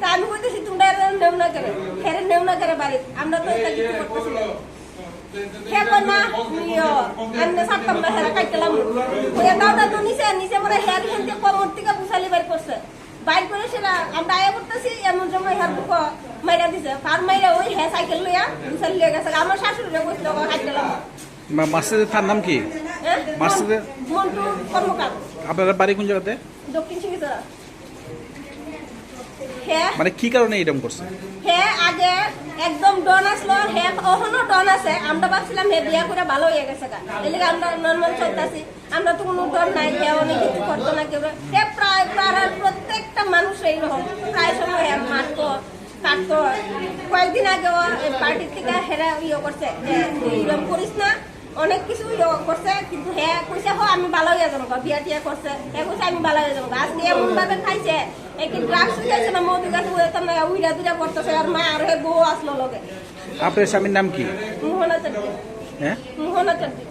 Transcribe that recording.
তা আমি কইতেছি তোমরা নেও না করে হেরে নেও না করে বাড়ি আমরা তো এটা কিছু করতেছি। না হেকো না সাতটাম না হেরা কাটলাম ওই দাওটা তো নিচে নিচে পরে হেয়ার হেনতে কমর থেকে বুসালি বাইর করছে। বাইর করে সেটা আমরা আয়া করতেছি এমন সময় হেয়ার বুক মাইরা দিছে। ফার মাইরা ওই হে সাইকেল লইয়া বুসালি লইয়া গেছে। আমার শাশুড়ি কইছিল কাটলাম মা- তার নাম কি? মাস্টারের আপনার বাড়ি কোন জায়গাতে? দক্ষিণ হ্যাঁ মানে কি কারণে এরকম করছে? হে আগে একদম ডন আসলো হে ওখানো ডন আছে। আমরা ভাবছিলাম হে বিয়া করে ভালো হয়ে গেছে গা। এদিকে আমরা নর্মাল চলতেছি। আমরা তো কোনো ডন নাই হে অনেক কিছু করতো না কেউ। প্রায় প্রায় প্রত্যেকটা মানুষ এইরকম। প্রায় সময় মারতো কাটতো। কয়েকদিন আগে পার্টির থেকে হেরা ইয়ে করছে যে এরকম করিস না। অনেক কিছু ইয়ে করছে কিন্তু হে কইছে হো আমি ভালো হয়ে যাব বিয়া টিয়া করছে। হে কইছে আমি ভালো হয়ে যাব। আজকে এমন ভাবে খাইছে একই ড্রাগস খাইছে না মধু গাছ উড়ে না উইরা দুইরা করতেছে আর মা আর হে বউ আসলো লগে আপনার স্বামীর নাম কি মোহনা চাট্টি হ্যাঁ মোহনা চাট্টি